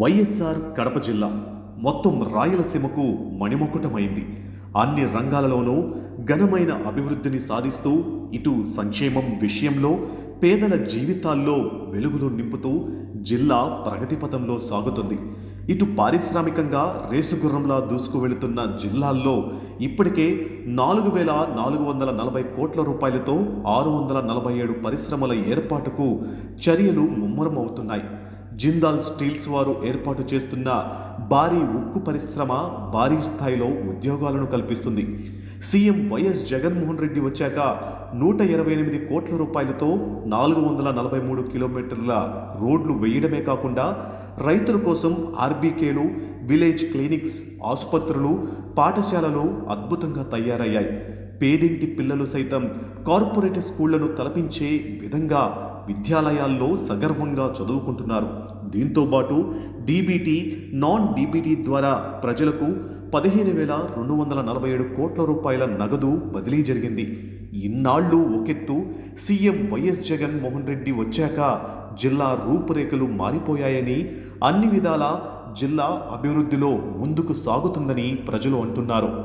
వైఎస్ఆర్ కడప జిల్లా మొత్తం రాయలసీమకు మణిమకుటమైంది. అన్ని రంగాలలోనూ ఘనమైన అభివృద్ధిని సాధిస్తూ ఇటు సంక్షేమం విషయంలో పేదల జీవితాల్లో వెలుగులు నింపుతూ జిల్లా ప్రగతి పథంలో సాగుతుంది. ఇటు పారిశ్రామికంగా రేసుగుర్రంలా దూసుకు వెళుతున్న జిల్లాల్లో ఇప్పటికే నాలుగు వేల నాలుగు వందల నలభై కోట్ల రూపాయలతో ఆరు వందల నలభై ఏడు పరిశ్రమల ఏర్పాటుకు చర్యలు ముమ్మరం అవుతున్నాయి జిందాల్ స్టీల్స్ వారు ఏర్పాటు చేస్తున్న భారీ ఉక్కు పరిశ్రమ భారీ స్థాయిలో ఉద్యోగాలను కల్పిస్తుంది. సీఎం వైఎస్ జగన్మోహన్ రెడ్డి వచ్చాక నూట ఇరవై ఎనిమిది కోట్ల రూపాయలతో నాలుగు వందల నలభై మూడు కిలోమీటర్ల రోడ్లు వేయడమే కాకుండా రైతుల కోసం ఆర్బీకేలు విలేజ్ క్లినిక్స్ ఆసుపత్రులు పాఠశాలలు అద్భుతంగా తయారయ్యాయి. పేదింటి పిల్లలు సైతం కార్పొరేట్ స్కూళ్ళను తలపించే విధంగా విద్యాలయాల్లో సగర్వంగా చదువుకుంటున్నారు. దీంతో పాటు డీబీటీ నాన్ డీబీటీ ద్వారా ప్రజలకు పదిహేను వేల రెండు వందల నలభై ఏడు కోట్ల రూపాయల నగదు బదిలీ జరిగింది. ఇన్నాళ్ళు ఒకెత్తు సీఎం వైఎస్ జగన్మోహన్ రెడ్డి వచ్చాక జిల్లా రూపురేఖలు మారిపోయాయని అన్ని విధాల జిల్లా అభివృద్ధిలో ముందుకు సాగుతుందని ప్రజలు అంటున్నారు.